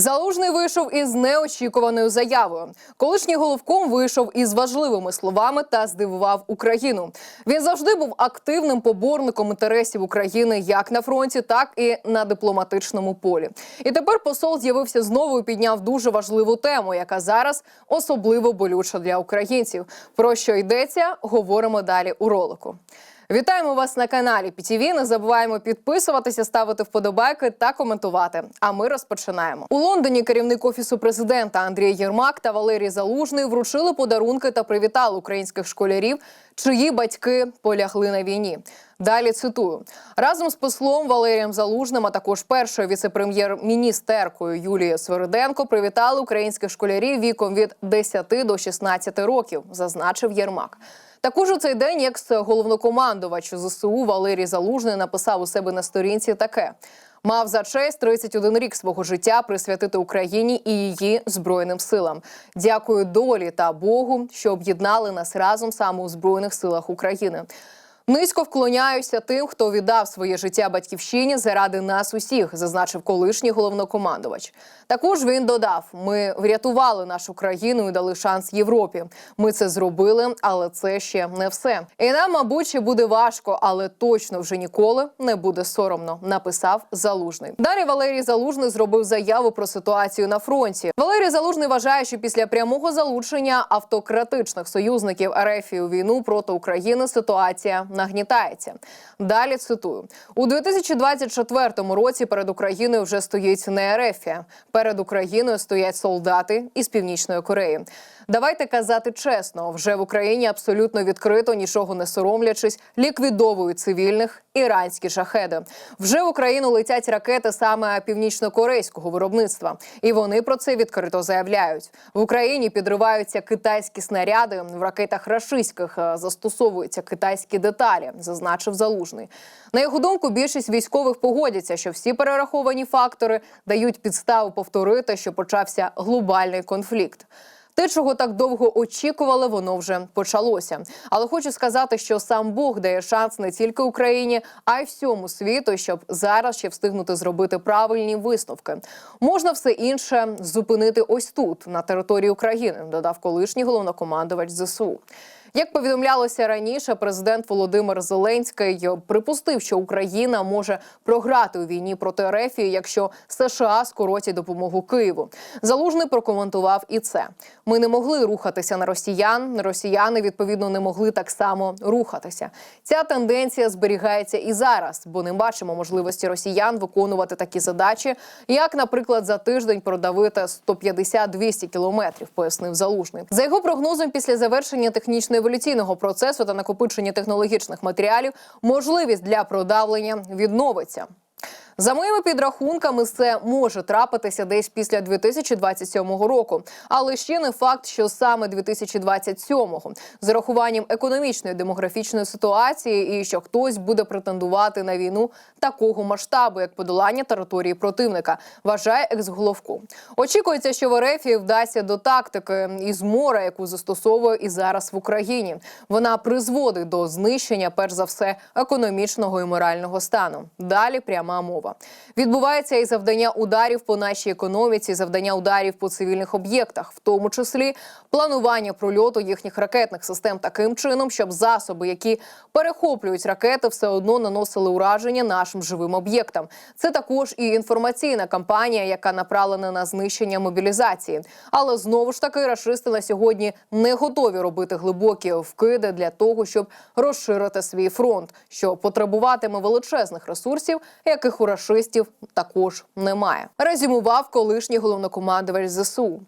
Залужний вийшов із неочікуваною заявою. Колишній головком вийшов із важливими словами та здивував Україну. Він завжди був активним поборником інтересів України як на фронті, так і на дипломатичному полі. І тепер посол з'явився знову і підняв дуже важливу тему, яка зараз особливо болюча для українців. Про що йдеться, говоримо далі у ролику. Вітаємо вас на каналі ПІТІВІ. Не забуваємо підписуватися, ставити вподобайки та коментувати. А ми розпочинаємо у Лондоні. Керівник офісу президента Андрій Єрмак та Валерій Залужний вручили подарунки та привітали українських школярів, чиї батьки полягли на війні. Далі цитую разом з послом Валерієм Залужним, а також першою віце-прем'єр-міністеркою Юлією Свириденко привітали українських школярів віком від 10 до 16 років, зазначив Єрмак. Також у цей день екс-головнокомандувач ЗСУ Валерій Залужний написав у себе на сторінці таке. Мав за честь 31 рік свого життя присвятити Україні і її збройним силам. Дякую долі та Богу, що об'єднали нас разом саме у збройних силах України. Низько вклоняюся тим, хто віддав своє життя батьківщині заради нас усіх, зазначив колишній головнокомандувач. Також він додав: ми врятували нашу країну і дали шанс Європі. Ми це зробили, але це ще не все. І нам, мабуть, буде важко, але точно вже ніколи не буде соромно. Написав Залужний. Далі Валерій Залужний зробив заяву про ситуацію на фронті. Валерій Залужний вважає, що після прямого залучення автократичних союзників РФ у війну проти України ситуація нагнітається. Далі цитую у 2024 році. Перед Україною вже стоїть не Ерефія. Перед Україною стоять солдати із північної Кореї. Давайте казати чесно, вже в Україні абсолютно відкрито, нічого не соромлячись, ліквідовують цивільних іранські шахеди. Вже в Україну летять ракети саме північно-корейського виробництва, і вони про це відкрито заявляють. В Україні підриваються китайські снаряди. В ракетах рашистських е, застосовуються китайські деталі, зазначив залужний. На його думку, більшість військових погодяться, що всі перераховані фактори дають підставу повторити, що почався глобальний конфлікт. Те, чого так довго очікували, воно вже почалося. Але хочу сказати, що сам Бог дає шанс не тільки Україні, а й всьому світу, щоб зараз ще встигнути зробити правильні висновки. Можна все інше зупинити ось тут, на території України, додав колишній головнокомандувач ЗСУ. Як повідомлялося раніше, президент Володимир Зеленський припустив, що Україна може програти у війні проти РФ, якщо США скоротять допомогу Києву. Залужний прокоментував і це: ми не могли рухатися на росіян. Росіяни відповідно не могли так само рухатися. Ця тенденція зберігається і зараз, бо не бачимо можливості росіян виконувати такі задачі, як, наприклад, за тиждень продавити 150-200 кілометрів, пояснив залужний. За його прогнозом, після завершення технічної еволюційного процесу та накопичення технологічних матеріалів можливість для продавлення відновиться. За моїми підрахунками, це може трапитися десь після 2027 року, але ще не факт, що саме 2027-го. з урахуванням економічної демографічної ситуації, і що хтось буде претендувати на війну такого масштабу, як подолання території противника, вважає екс-головку. Очікується, що в РФ вдасться до тактики із мора, яку застосовує і зараз в Україні. Вона призводить до знищення, перш за все, економічного і морального стану. Далі пряма мова. Відбувається і завдання ударів по нашій економіці, завдання ударів по цивільних об'єктах, в тому числі планування прольоту їхніх ракетних систем таким чином, щоб засоби, які перехоплюють ракети, все одно наносили ураження нашим живим об'єктам. Це також і інформаційна кампанія, яка направлена на знищення мобілізації. Але знову ж таки рашисти на сьогодні не готові робити глибокі вкиди для того, щоб розширити свій фронт, що потребуватиме величезних ресурсів, яких у рашистів також немає. Резюмував колишній головнокомандувач ЗСУ.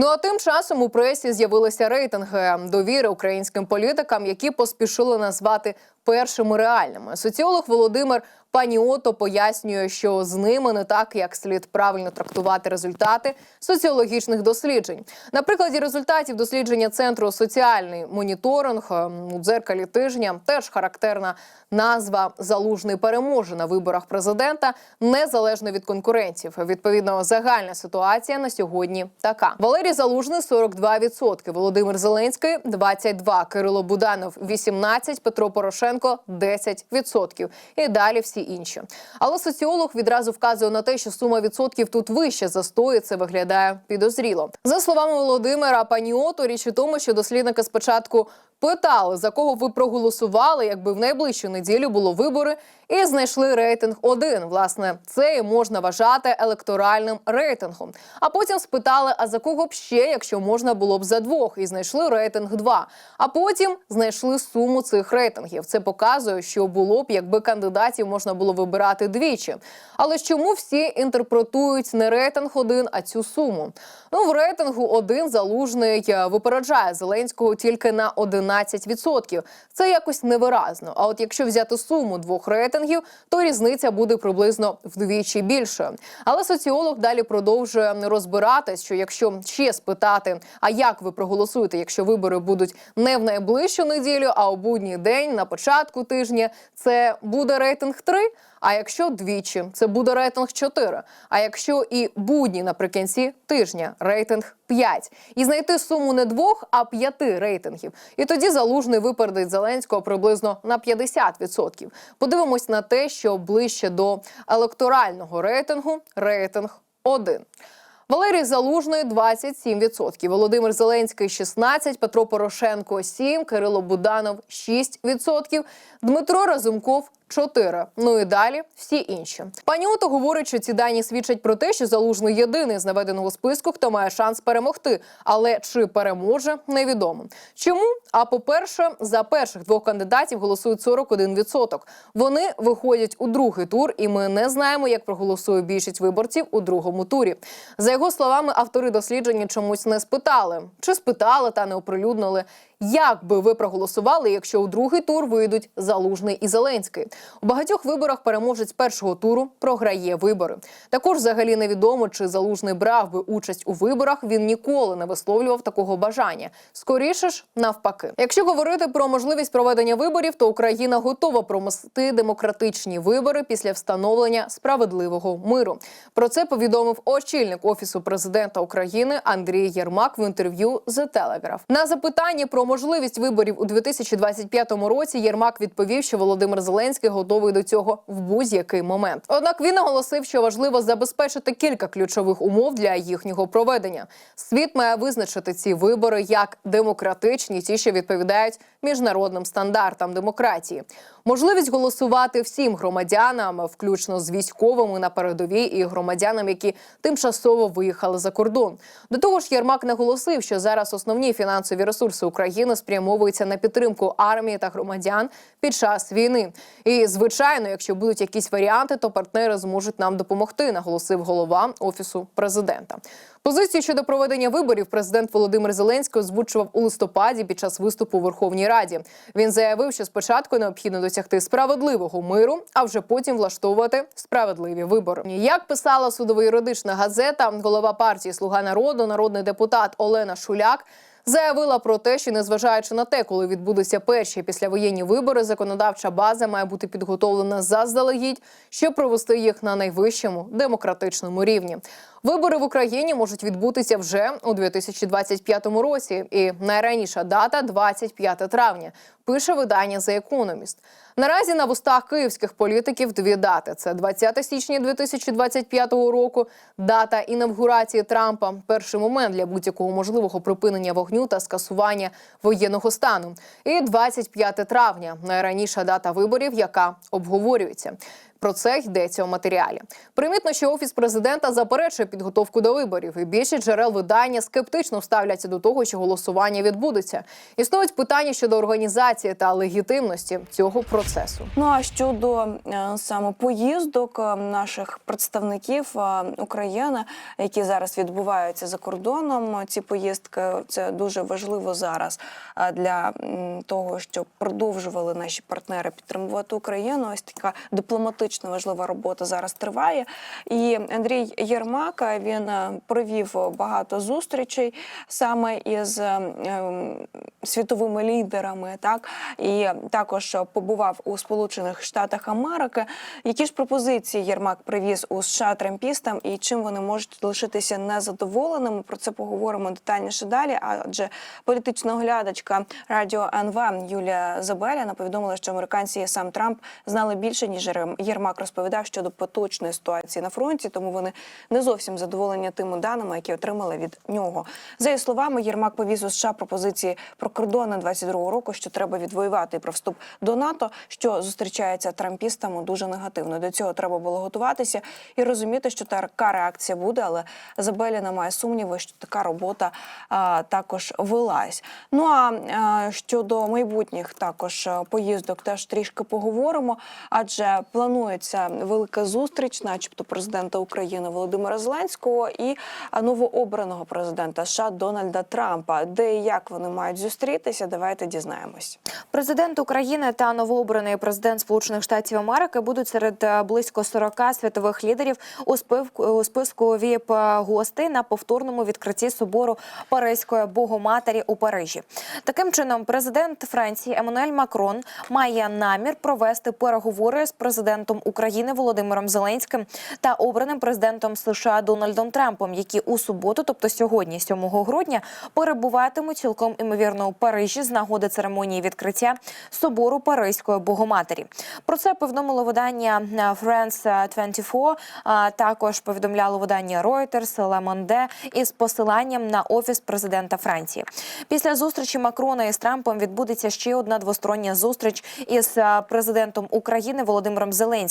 Ну а тим часом у пресі з'явилися рейтинги довіри українським політикам, які поспішили назвати першими реальними. Соціолог Володимир Паніото пояснює, що з ними не так, як слід правильно трактувати результати соціологічних досліджень. На прикладі результатів дослідження центру соціальний моніторинг ем, у дзеркалі тижня теж характерна назва залужний переможе на виборах президента незалежно від конкурентів. Відповідно, загальна ситуація на сьогодні така. Валерій Валерій Залужний 42%, Володимир Зеленський 22%, Кирило Буданов 18%, Петро Порошенко 10%. І далі всі інші. Але соціолог відразу вказує на те, що сума відсотків тут вище за 100, і це виглядає підозріло. За словами Володимира Паніоту, річ у тому, що дослідники спочатку питали, за кого ви проголосували, якби в найближчу неділю було вибори, і знайшли рейтинг 1. Власне, це і можна вважати електоральним рейтингом. А потім спитали, а за кого б ще, якщо можна було б за двох, і знайшли рейтинг 2. А потім знайшли суму цих рейтингів. Це показує, що було б, якби кандидатів можна було вибирати двічі. Але чому всі інтерпретують не рейтинг 1, а цю суму? Ну, в рейтингу 1 залужний е, випереджає Зеленського тільки на 11%. Це якось невиразно. А от якщо взяти суму двох рейтингів, то різниця буде приблизно вдвічі більшою. Але соціолог далі продовжує розбиратись, що якщо ще спитати, а як ви проголосуєте, якщо вибори будуть не в найближчу неділю, а у будній день на початку тижня, це буде рейтинг 3, а якщо двічі, це буде рейтинг 4. А якщо і будні наприкінці тижня, рейтинг 5. І знайти суму не двох, а п'яти рейтингів. І тоді залужний випередить Зеленського приблизно на 50%. Подивимось на те, що ближче до електорального рейтингу рейтинг 1. Валерій Залужний 27%, Володимир Зеленський 16%, Петро Порошенко 7%, Кирило Буданов 6%, Дмитро Разумков 4. Ну і далі всі інші. Пані Ото говорить, що ці дані свідчать про те, що залужний єдиний з наведеного списку, хто має шанс перемогти. Але чи переможе, невідомо. Чому? А по-перше, за перших двох кандидатів голосують 41%. Вони виходять у другий тур, і ми не знаємо, як проголосує більшість виборців у другому турі. За його словами, автори дослідження чомусь не спитали, чи спитали та не оприлюднили. Як би ви проголосували, якщо у другий тур вийдуть Залужний і Зеленський? У багатьох виборах переможець першого туру програє вибори. Також взагалі невідомо, чи Залужний брав би участь у виборах. Він ніколи не висловлював такого бажання. Скоріше ж, навпаки. Якщо говорити про можливість проведення виборів, то Україна готова промости демократичні вибори після встановлення справедливого миру. Про це повідомив очільник офісу президента України Андрій Єрмак в інтерв'ю The Telegraph. На запитання про можливість виборів у 2025 році Єрмак відповів, що Володимир Зеленський готовий до цього в будь-який момент. Однак він наголосив, що важливо забезпечити кілька ключових умов для їхнього проведення. Світ має визначити ці вибори як демократичні, ті, що відповідають міжнародним стандартам демократії. Можливість голосувати всім громадянам, включно з військовими на передовій і громадянам, які тимчасово виїхали за кордон. До того ж, Єрмак наголосив, що зараз основні фінансові ресурси України спрямовуються на підтримку армії та громадян під час війни. І звичайно, якщо будуть якісь варіанти, то партнери зможуть нам допомогти, наголосив голова офісу президента. Позицію щодо проведення виборів президент Володимир Зеленський озвучував у листопаді під час виступу у Верховній Раді. Він заявив, що спочатку необхідно досягти справедливого миру, а вже потім влаштовувати справедливі вибори. Як писала судово-юридична газета, голова партії Слуга народу, народний депутат Олена Шуляк. Заявила про те, що незважаючи на те, коли відбудуться перші післявоєнні вибори, законодавча база має бути підготовлена заздалегідь, щоб провести їх на найвищому демократичному рівні. Вибори в Україні можуть відбутися вже у 2025 році, і найраніша дата 25 травня. Пише видання The Economist. Наразі на вустах київських політиків дві дати: це 20 січня 2025 року, дата інавгурації Трампа. Перший момент для будь-якого можливого припинення вогню та скасування воєнного стану. І 25 травня найраніша дата виборів, яка обговорюється. Про це йдеться у матеріалі. Примітно, що офіс президента заперечує підготовку до виборів, і більшість джерел видання скептично ставляться до того, що голосування відбудеться. Існують питання щодо організації та легітимності цього процесу. Ну а щодо е, саме поїздок е, наших представників е, України, які зараз відбуваються за кордоном, ці поїздки це дуже важливо зараз для того, щоб продовжували наші партнери підтримувати Україну. Ось така дипломатична критично важлива робота зараз триває. І Андрій Єрмак він е, провів багато зустрічей саме із е, світовими лідерами, так і також побував у Сполучених Штатах Америки. Які ж пропозиції Єрмак привіз у США трампістам і чим вони можуть лишитися незадоволеними? Про це поговоримо детальніше далі. Адже політична оглядачка радіо НВ Юлія Забеляна повідомила, що американці і сам Трамп знали більше ніж Єрем- Єрмак розповідав щодо поточної ситуації на фронті, тому вони не зовсім задоволені тими даними, які отримали від нього. За її словами, Єрмак повіз у США пропозиції про кордони 22-го року, що треба відвоювати і про вступ до НАТО, що зустрічається трампістами дуже негативно. До цього треба було готуватися і розуміти, що така реакція буде, але Забеліна має сумніви, що така робота а, також велась. Ну а, а щодо майбутніх також поїздок, теж трішки поговоримо, адже планується велика зустріч, начебто президента України Володимира Зеленського і новообраного президента США Дональда Трампа. Де і як вони мають зустрітися, давайте дізнаємось. Президент України та новообраний президент Сполучених Штатів Америки будуть серед е, близько 40 світових лідерів у списку, віп гостей на повторному відкритті собору Паризької Богоматері у Парижі. Таким чином, президент Франції Еммануель Макрон має намір провести переговори з президентом України Володимиром Зеленським та обраним президентом США Дональдом Трампом, які у суботу, тобто сьогодні, 7 грудня, перебуватимуть цілком імовірно у Парижі з нагоди церемонії відкриття собору Паризької Богоматері. Про це повідомило видання France 24, а також повідомляло видання Reuters, Le Monde із посиланням на офіс президента Франції. Після зустрічі Макрона із Трампом відбудеться ще одна двостороння зустріч із президентом України Володимиром Зеленським.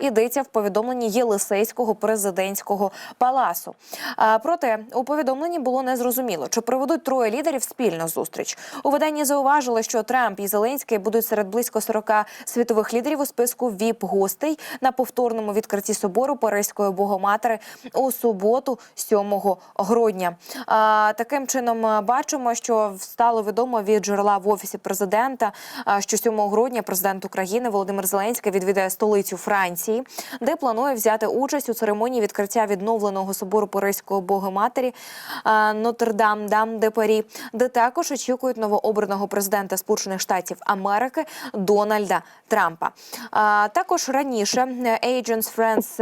Йдеться в повідомленні Єлисейського президентського паласу. А, Проте у повідомленні було незрозуміло, чи проведуть троє лідерів спільну зустріч. У виданні зауважили, що Трамп і Зеленський будуть серед близько 40 світових лідерів у списку віп гостей на повторному відкритті собору Паризької Богоматери у суботу, 7 грудня. А, таким чином бачимо, що стало відомо від джерела в офісі президента, що 7 грудня президент України Володимир Зеленський відвідає столицю Франції, де планує взяти участь у церемонії відкриття відновленого собору Паризької Богоматері а, Нотр-Дам Дам де Парі, де також очікують новообраного президента Сполучених Штатів Америки Дональда Трампа. А, також раніше Agents France,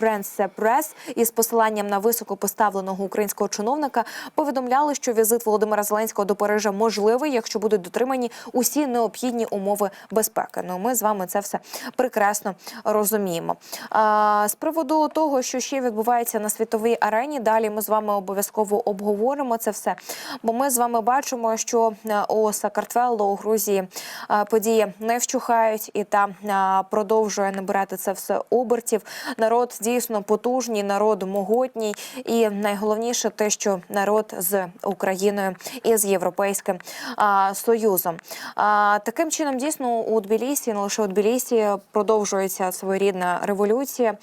France Press із посиланням на високопоставленого українського чиновника повідомляли, що візит Володимира Зеленського до Парижа можливий, якщо будуть дотримані усі необхідні умови безпеки. Ну ми з вами це все прекрасно розуміємо. З приводу того, що ще відбувається на світовій арені, далі ми з вами обов'язково обговоримо це все. Бо ми з вами бачимо, що е, у Сакартвелло, у Грузії е, події не вщухають, і там е, продовжує набирати це все обертів. Народ дійсно потужний, народ могутній, і найголовніше те, що народ з Україною і з європейським союзом. Таким чином, дійсно, у Тбілісі, не лише у Тбілісі, продовжується своєрідна революція.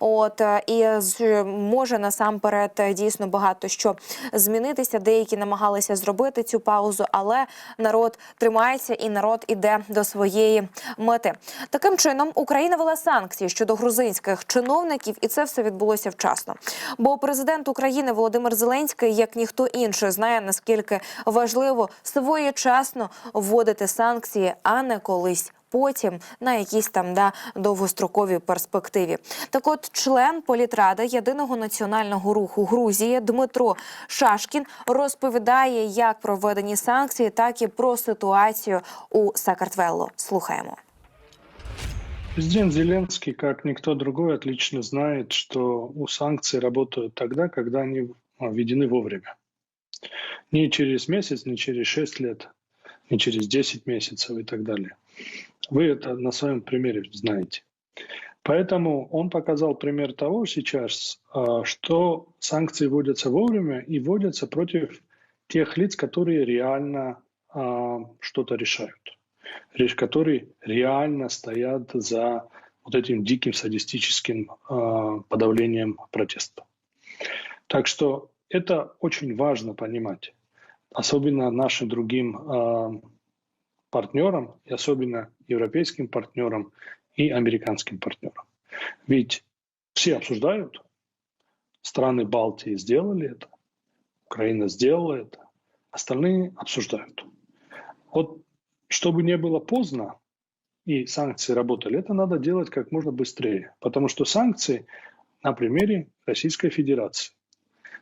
От е, і може насамперед е, дійсно багато що змінитися. Деякі намагалися зробити цю паузу, але народ тримається і народ іде до своєї мети. Таким чином, Україна вела санкції щодо грузинських чиновників, і це все відбулося вчасно. Бо президент України Володимир Зеленський, як ніхто інший, знає наскільки важливо своєчасно вводити санкції, а не колись. Потім на якійсь там да довгостроковій перспективі. Так, от член політради єдиного національного руху Грузії Дмитро Шашкін розповідає як про введені санкції, так і про ситуацію у Сакартвелло. Слухаємо. Президент Зеленский, как никто другой, отлично знает, что у санкций работают тогда, когда они введены вовремя. Не через месяц, не через 6 лет, не через 10 месяцев и так далее. Вы это на своем примере знаете. Поэтому он показал пример того сейчас, а, что санкции вводятся вовремя и вводятся против тех лиц, которые реально а, что-то решают которые реально стоят за вот этим диким садистическим э, подавлением протеста. Так что это очень важно понимать, особенно нашим другим э, партнерам, и особенно европейским партнерам и американским партнерам. Ведь все обсуждают, страны Балтии сделали это, Украина сделала это, остальные обсуждают. Вот чтобы не было поздно и санкции работали, это надо делать как можно быстрее. Потому что санкции на примере Российской Федерации.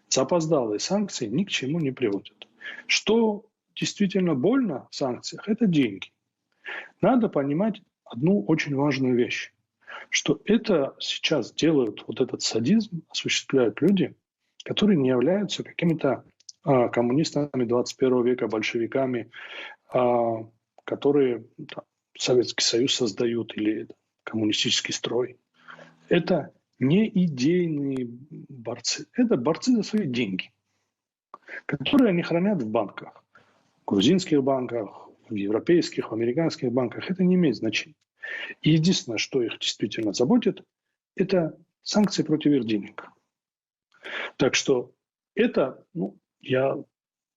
Запоздалые санкции ни к чему не приводят. Что действительно больно в санкциях, это деньги. Надо понимать одну очень важную вещь, что это сейчас делают, вот этот садизм осуществляют люди, которые не являются какими-то а, коммунистами 21 века, большевиками, а, которые там, Советский Союз создают или коммунистический строй. Это не идейные борцы, это борцы за свои деньги, которые они хранят в банках, в грузинских банках, в европейских, в американских банках. Это не имеет значения. И единственное, что их действительно заботит, это санкции против их денег. Так что это, ну, я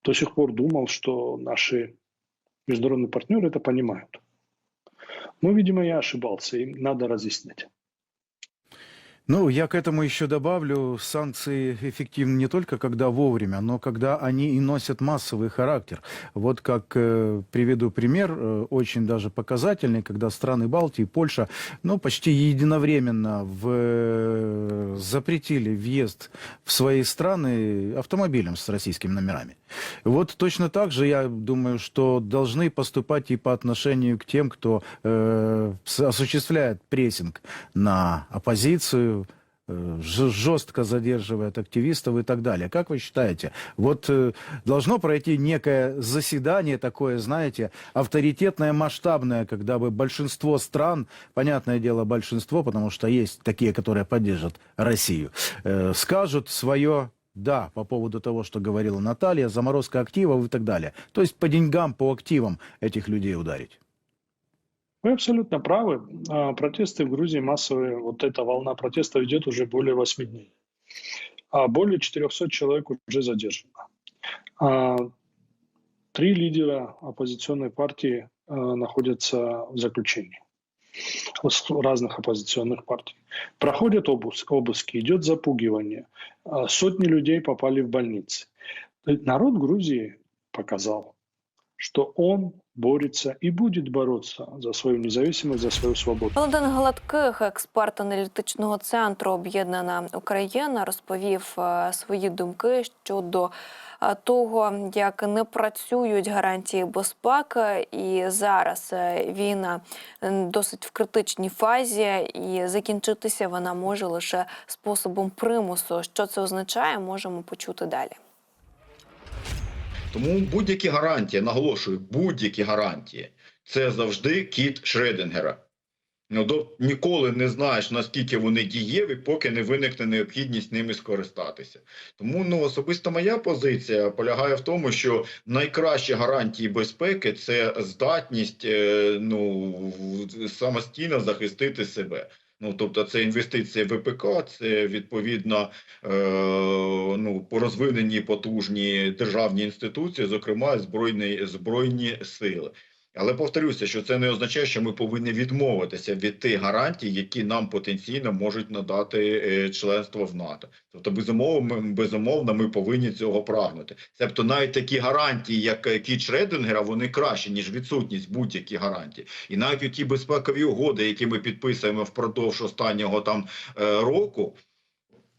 до сих пор думал, что наши международные партнеры это понимают. Но, видимо, я ошибался, им надо разъяснять. Ну, я к этому еще добавлю, санкции эффективны не только когда вовремя, но когда они и носят массовый характер. Вот как э, приведу пример, э, очень даже показательный, когда страны Балтии, Польша, ну, почти единовременно в, э, запретили въезд в свои страны автомобилям с российскими номерами. Вот точно так же, я думаю, что должны поступать и по отношению к тем, кто э, осуществляет прессинг на оппозицию, жестко задерживает активистов и так далее. Как вы считаете, вот э, должно пройти некое заседание такое, знаете, авторитетное, масштабное, когда бы большинство стран, понятное дело, большинство, потому что есть такие, которые поддержат Россию, э, скажут свое да, по поводу того, что говорила Наталья, заморозка активов и так далее. То есть по деньгам, по активам этих людей ударить. Вы абсолютно правы. А, Протесты в Грузии массовые, вот эта волна протестов идет уже более 8 дней. А более 400 человек уже задержано. А, Три лидера оппозиционной партии а, находятся в заключении разных оппозиционных партий. Проходят обыс- обыски, идет запугивание. Сотни людей попали в больницы. Народ Грузии показал, что он борется и будет бороться за свою независимость, за свою свободу. Валентин Галатких, експерт аналітичного центру Об'єднана Україна, розповів е, свої думки щодо е, того, як не працюють гарантії безпеки, і зараз е, війна досить в критичній фазі, і закінчитися вона може лише способом примусу. Що це означає, можемо почути далі. Тому будь-які гарантії, наголошую, будь-які гарантії це завжди кіт Шредингера. Ну, до, ніколи не знаєш, наскільки вони дієві, поки не виникне необхідність ними скористатися. Тому ну, особисто моя позиція полягає в тому, що найкращі гарантії безпеки це здатність е, ну, самостійно захистити себе. Ну, тобто, це інвестиції в ВПК, це відповідно е, ну, розвинені потужні державні інституції, зокрема збройні, збройні сили. Але повторюся, що це не означає, що ми повинні відмовитися від тих гарантій, які нам потенційно можуть надати е, членство в НАТО. Тобто, безумовно, безумовно, ми повинні цього прагнути. Тобто, навіть такі гарантії, як е, кіт Шредингера, вони кращі ніж відсутність будь-яких гарантій. І навіть ті безпекові угоди, які ми підписуємо впродовж останнього там е, року.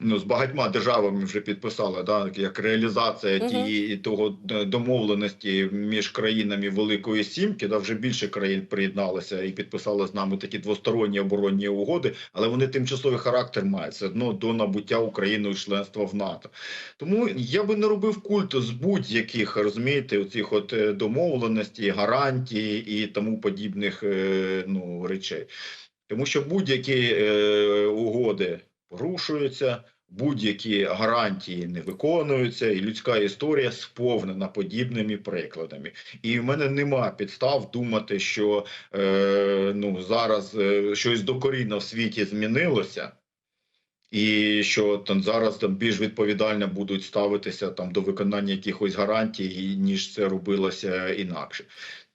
Ну, з багатьма державами вже підписали, да, як реалізація тієї того е, домовленості між країнами Великої Сімки, да, вже більше країн приєдналися і підписали з нами такі двосторонні оборонні угоди, але вони тимчасовий характер мають все одно до набуття Україною членства в НАТО. Тому я би не робив культу з будь-яких розумієте, оцих от е, домовленостей, гарантій і тому подібних е, ну, речей. Тому що будь-які е, угоди порушуються, будь-які гарантії не виконуються, і людська історія сповнена подібними прикладами. І в мене нема підстав думати, що е, ну, зараз е, щось докорінно в світі змінилося. І що там зараз там більш відповідально будуть ставитися там до виконання якихось гарантій, ніж це робилося інакше.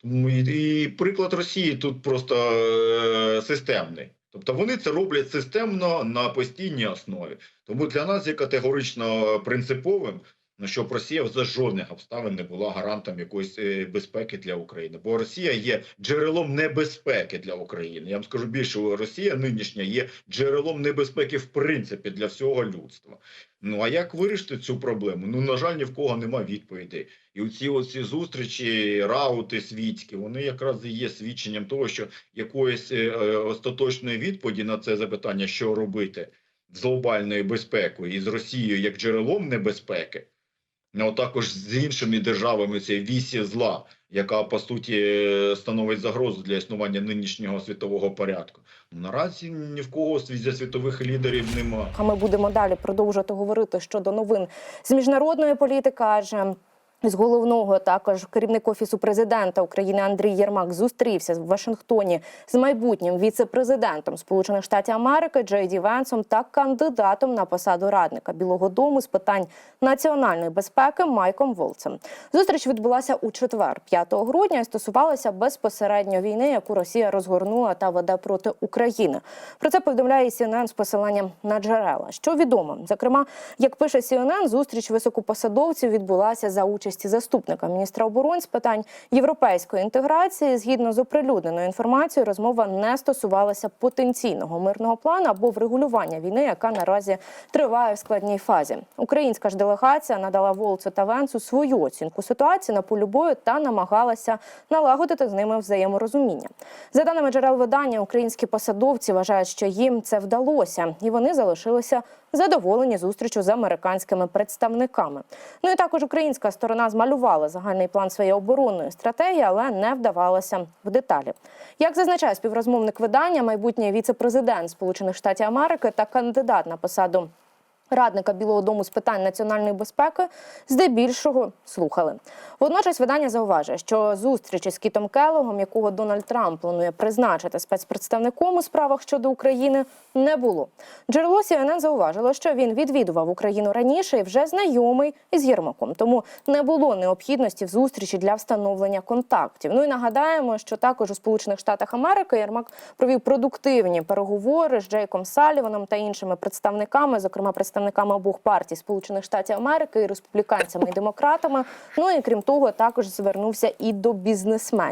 Тому і, і приклад Росії тут просто е, системний. Тобто вони це роблять системно на постійній основі. Тому для нас є категорично принциповим, щоб Росія за жодних обставин не була гарантом якоїсь е, безпеки для України. Бо Росія є джерелом небезпеки для України. Я вам скажу більше, Росія нинішня є джерелом небезпеки в принципі для всього людства. Ну а як вирішити цю проблему? Ну на жаль, ні в кого нема відповідей. І оці оці зустрічі, раути світські, вони якраз і є свідченням того, що якоїсь е, е, остаточної відповіді на це запитання, що робити з глобальною безпекою і з Росією як джерелом небезпеки, ну а також з іншими державами це вісі зла, яка по суті становить загрозу для існування нинішнього світового порядку. Ну, Наразі ні в кого зі світових лідерів немає. А ми будемо далі продовжувати говорити щодо новин з міжнародної політики, адже з головного також керівник офісу президента України Андрій Єрмак зустрівся в Вашингтоні з майбутнім віце-президентом Сполучених Штатів Америки Джей Ді Венсом та кандидатом на посаду радника Білого Дому з питань національної безпеки Майком Волцем. Зустріч відбулася у четвер, 5 грудня, і стосувалася безпосередньо війни, яку Росія розгорнула та веде проти України. Про це повідомляє CNN з посиланням на джерела. Що відомо, зокрема, як пише CNN, зустріч високопосадовців відбулася за участі заступника міністра оборони з питань європейської інтеграції. Згідно з оприлюдненою інформацією, розмова не стосувалася потенційного мирного плану або врегулювання війни, яка наразі триває в складній фазі. Українська ж делегація надала Волцу та Венцу свою оцінку ситуації на полі бою та намагалася налагодити з ними взаєморозуміння. За даними джерел видання, українські посадовці вважають, що їм це вдалося, і вони залишилися задоволені зустрічю з американськими представниками. Ну і також українська сторона змалювала загальний план своєї оборонної стратегії, але не вдавалася в деталі. Як зазначає співрозмовник видання, майбутній віце-президент Сполучених Штатів Америки та кандидат на посаду. Радника Білого Дому з питань національної безпеки здебільшого слухали. Водночас видання зауважує, що зустрічі з Кітом Келлогом, якого Дональд Трамп планує призначити спецпредставником у справах щодо України, не було. Джерело CNN зауважило, що він відвідував Україну раніше і вже знайомий із Єрмаком, тому не було необхідності в зустрічі для встановлення контактів. Ну і нагадаємо, що також у Сполучених Штатах Америки Єрмак провів продуктивні переговори з Джейком Саліваном та іншими представниками, зокрема представниками обох партій Сполучених Штатів Америки, і республіканцями і демократами. Ну і крім того, також звернувся і до бізнесменів.